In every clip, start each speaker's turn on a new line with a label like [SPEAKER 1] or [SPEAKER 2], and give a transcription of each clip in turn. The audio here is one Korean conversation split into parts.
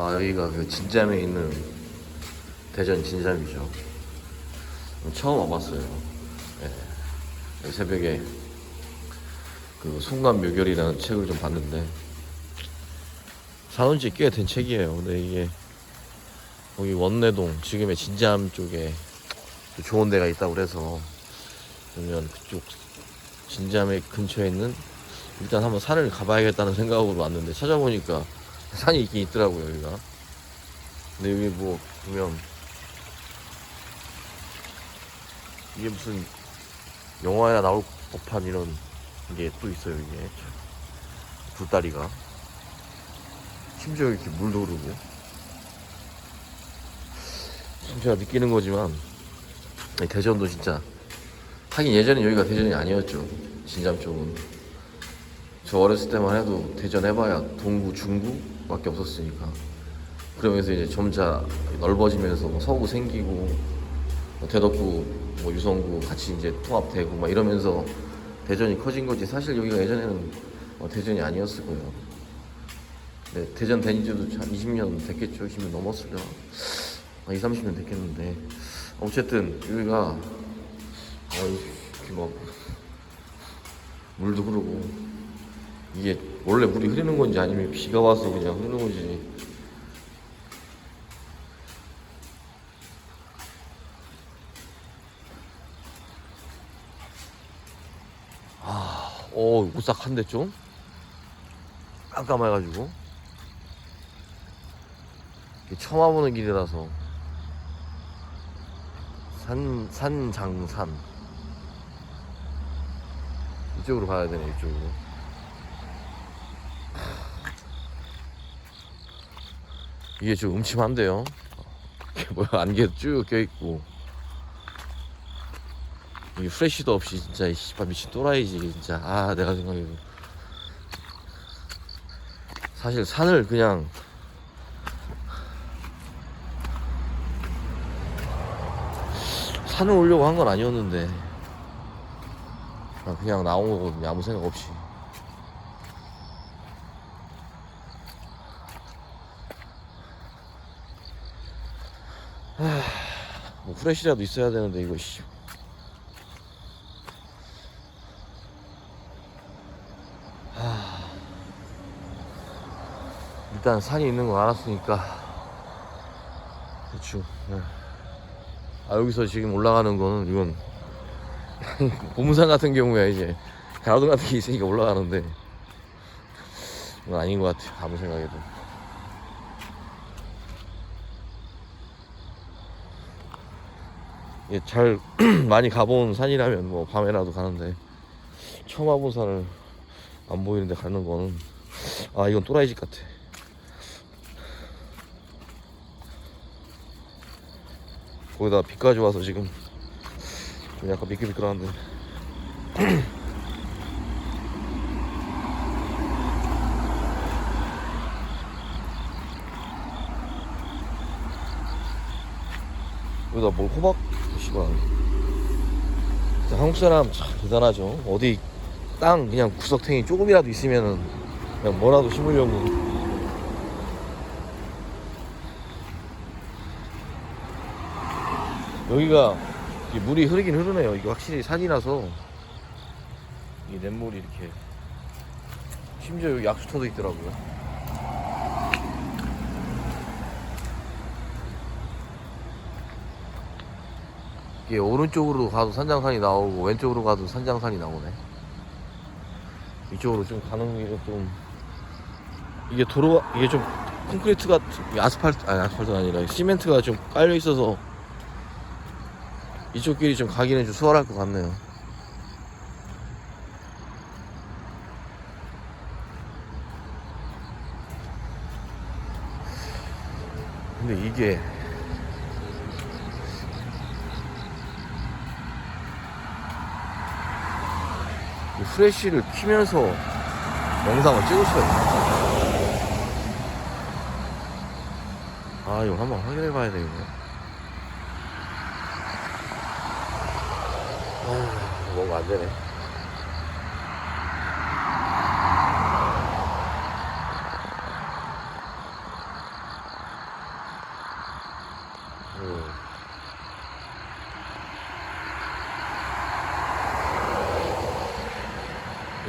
[SPEAKER 1] 아 여기가 그 진잠에 있는 대전 진잠이죠. 처음 와봤어요. 예. 새벽에 그 순간 묘결이라는 책을 좀 봤는데 사놓은 지꽤 된 책이에요. 근데 이게 거기 원내동 지금의 진잠 쪽에 또 좋은 데가 있다고 그래서 그러면 그쪽 진잠의 근처에 있는 일단 한번 산을 가봐야겠다는 생각으로 왔는데 찾아보니까 산이 있긴 있더라고요 여기가. 근데 여기 뭐 보면 이게 무슨 영화에나 나올 법한 이런 게 또 있어요 이게. 불다리가. 심지어 이렇게 물도 흐르고. 참 제가 느끼는 거지만 이 대전도 진짜 하긴 예전에 여기가 대전이 아니었죠 진잠 쪽은. 저 어렸을 때만 해도 대전 해봐야 동구 중구 밖에 없었으니까 그러면서 이제 점차 넓어지면서 뭐 서구 생기고 뭐 대덕구 뭐 유성구 같이 이제 통합되고 막 이러면서 대전이 커진 거지 사실 여기가 예전에는 어, 대전이 아니었을 거예요. 네, 대전 다닌 지도 한 20년 됐겠죠. 20년 넘었을려. 아, 2, 30년 됐겠는데. 어쨌든 여기가 어, 이렇게 막 물도 흐르고 이게 원래 물이 흐르는 건지 아니면 비가 와서 그냥 흐르는 건지. 오 오싹한데 좀? 깜깜해가지고. 처음 와보는 길이라서. 산 산장산. 이쪽으로 가야 되네 이쪽으로 이게 좀 음침한데요. 뭐야 안개 쭉 껴있고. 이게 프레쉬도 없이 진짜 이 씨발 미친 또라이지 진짜. 아 내가 생각해도. 사실 산을 그냥 산을 오려고 한 건 아니었는데. 아, 그냥 나온 거거든요. 아무 생각 없이 프레쉬라도 있어야 되는데 이거 씨. 일단 산이 있는 거 알았으니까 대충 네. 아 여기서 지금 올라가는 거는 이건 보문산 같은 경우에 이제. 가로등 같은 게 있으니까 올라가는데. 이건 아닌 것 같아요 아무 생각해도 이게 잘 많이 가본 산이라면 뭐 밤에라도 가는데 처음 와본 산을 안 보이는데 가는 거는 아 이건 또라이 집 같아. 거기다 비까지 와서 지금 좀 약간 미끌미끌한데. 여기다 뭘 호박 씨발 한국 사람 참 대단하죠 어디 땅 그냥 구석탱이 조금이라도 있으면은 그냥 뭐라도 심으려고 여기가 물이 흐르긴 흐르네요. 이게 확실히 산이라서 이 냇물이 이렇게 심지어 여기 약수터도 있더라고요. 이게 오른쪽으로 가도 산장산이 나오고 왼쪽으로 가도 산장산이 나오네. 이쪽으로 좀 가는 게 좀 이게 도로 이게 좀 콘크리트 같은 이게 아스팔트 아니 아스팔트가 아니라 시멘트가 좀 깔려 있어서 이쪽 길이 좀 가기는 좀 수월할 것 같네요. 근데 이게 이 프레쉬를 키면서 영상을 찍을 수가 있나? 아 이거 한번 확인해 봐야 되겠네. 아, 뭔가 안 되네. 음.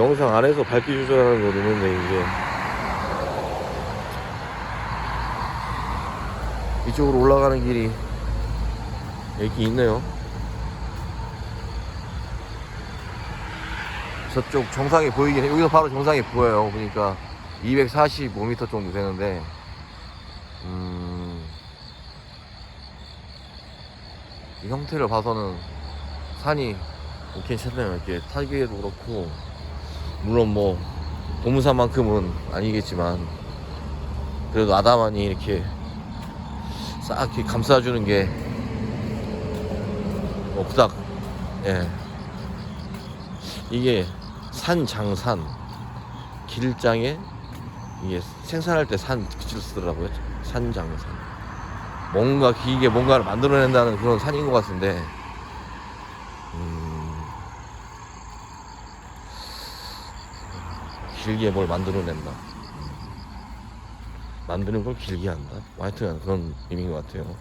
[SPEAKER 1] 영상 안에서 밝기 조절하는 거 누르는데 이게 이쪽으로 올라가는 길이 여기 있네요. 저쪽 정상이 보이긴 해. 여기서 바로 정상이 보여요. 그러니까 245m 정도 되는데, 음, 이 형태를 봐서는 산이 뭐 괜찮네요. 이렇게 타기에도 그렇고, 물론 뭐 도무산만큼은 아니겠지만, 그래도 아담하니 이렇게 싹 이렇게 감싸주는 게, 뭐, 그닥, 예. 이게 산장산 길장에 이게 생산할 때산 그치를 쓰더라고요 산장산 뭔가 길게 뭔가를 만들어낸다는 그런 산인 것 같은데 음, 길게 뭘 만들어낸다. 만드는 걸 길게 한다. 뭐 하여튼 그런 의미인 것 같아요.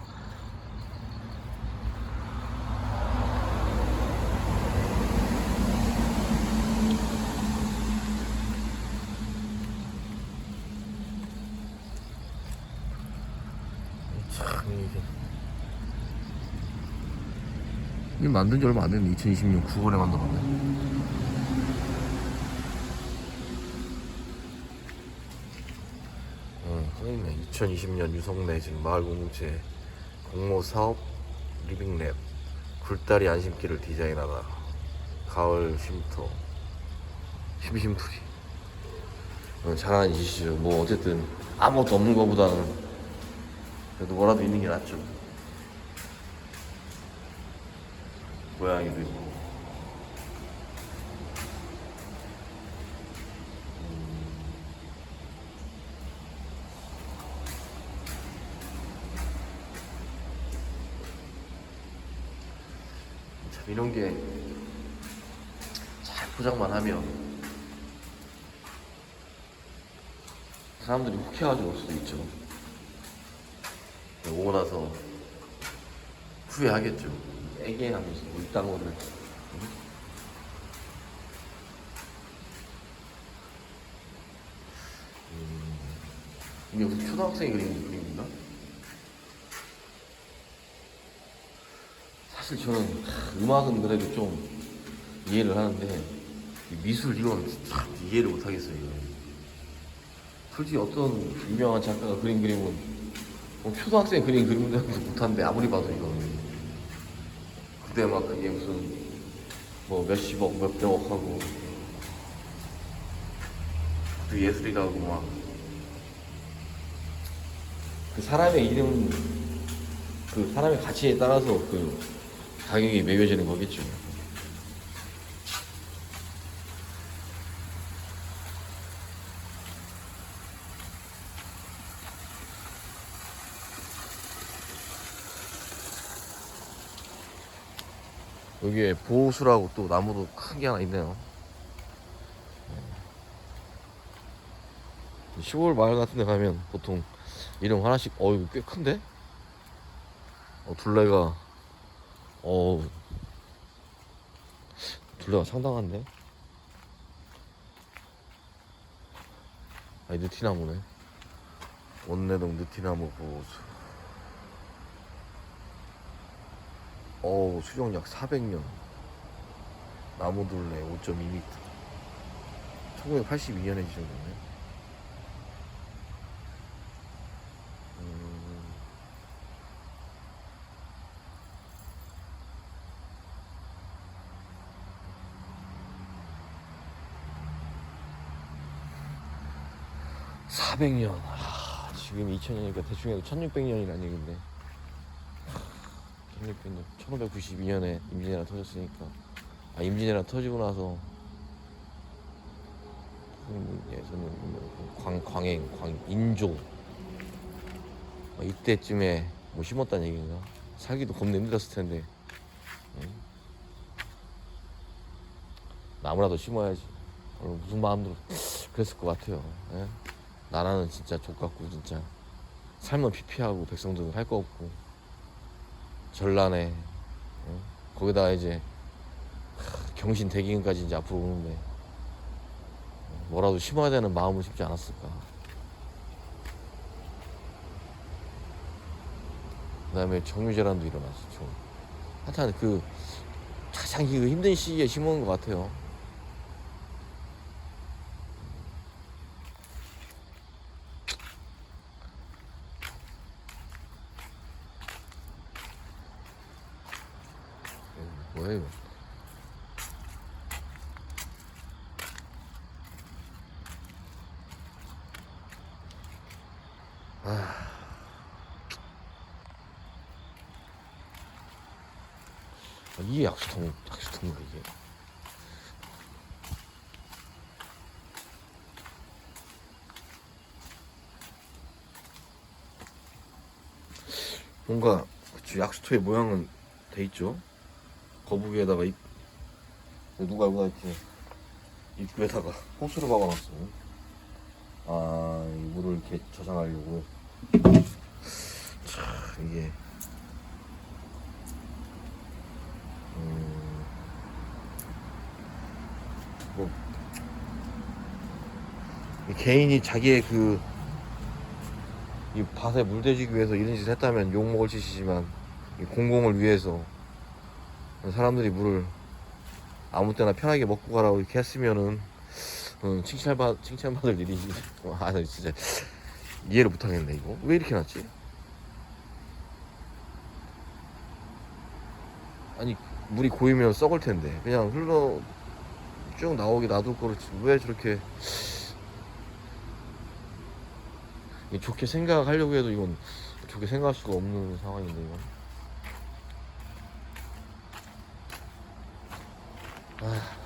[SPEAKER 1] 이 만든 지 얼마 안 됐네. 2020년 9월에 만들었네 어, 써있네 2020년 유성내 지금 마을 공동체 공모 사업 리빙랩 굴다리 안심기를 디자인하다 가을 쉼터 심심풀이 어, 잘하는 짓이죠 뭐 어쨌든 아무것도 없는 것보다는 그래도 뭐라도 있는 게 낫죠. 고양이도 있고. 참 이런 게 잘 포장만 하면 사람들이 혹해가지고 올 수도 있죠. 오고 나서 후회하겠죠. 애게 하면서 뭐 이딴 거를. 응? 음, 이게 무슨 초등학생이 그림인가? 사실 저는 음악은 그래도 좀 이해를 하는데 이 미술 이건 참 이해를 못 하겠어요. 이거. 솔직히 어떤 유명한 작가가 그린 그림은 뭐 초등학생 그린 그림도 못한데 아무리 봐도 이거는 그때 막 그게 무슨 뭐 몇십억 몇백억 하고 그 예술이라고 막 그 사람의 이름 그 사람의 가치에 따라서 그 가격이 매겨지는 거겠죠. 여기에 보호수라고 또 나무도 큰 게 하나 있네요. 15월 마을 같은 데 가면 보통 이름 하나씩, 어, 이거 꽤 큰데? 어, 둘레가, 어, 둘레가 상당한데? 아니, 느티나무네. 원내동 느티나무 보호수. 어우 수령 약 400년 나무둘레 5.2m 1982년에 지정됐네 음. (400년) 하, 지금 2000년이니까 대충 해도 1600년이라는 얘긴데. 1600년, 1592년에 임진왜란 터졌으니까. 아 임진왜란 터지고 나서 예전에 광 광행 광 인조. 어, 이때쯤에 뭐 심었다는 얘기인가? 살기도 겁나 힘들었을 텐데. 예? 나무라도 심어야지. 무슨 마음으로 그랬을 것 같아요. 예? 나라는 진짜 족같고 진짜 삶은 피폐하고 백성들은 할 거 없고 전란에 어? 거기다 이제 하, 경신 대기근까지 이제 앞으로 오는데 뭐라도 심어야 되는 마음은 쉽지 않았을까. 그 다음에 정유재란도 일어났었죠. 하여튼 그 가장 그 힘든 시기에 심어온 것 같아요. 뭐야 이거? 아, 이게 약수통 약수통인가 이게? 뭔가 그치 약수토의 모양은 돼 있죠. 거북이에다가 입 누가 여기다 이렇게 입구에다가 호수를 박아놨어. 아, 이 물을 이렇게 저장하려고. 참 이게 음, 뭐, 이 개인이 자기의 그, 이 밭에 물 대주기 위해서 이런 짓을 했다면 욕먹을 짓이지만, 이 공공을 위해서 사람들이 물을 아무 때나 편하게 먹고 가라고 이렇게 했으면은, 음, 칭찬받, 칭찬받을 일이지. 아, 나 진짜 이해를 못하겠네, 이거. 왜 이렇게 놨지? 아니, 물이 고이면 썩을 텐데 그냥 흘러 쭉 나오게 놔둘 거를 왜 저렇게 이 좋게 생각하려고 해도 이건 좋게 생각할 수가 없는 상황인데 이건 아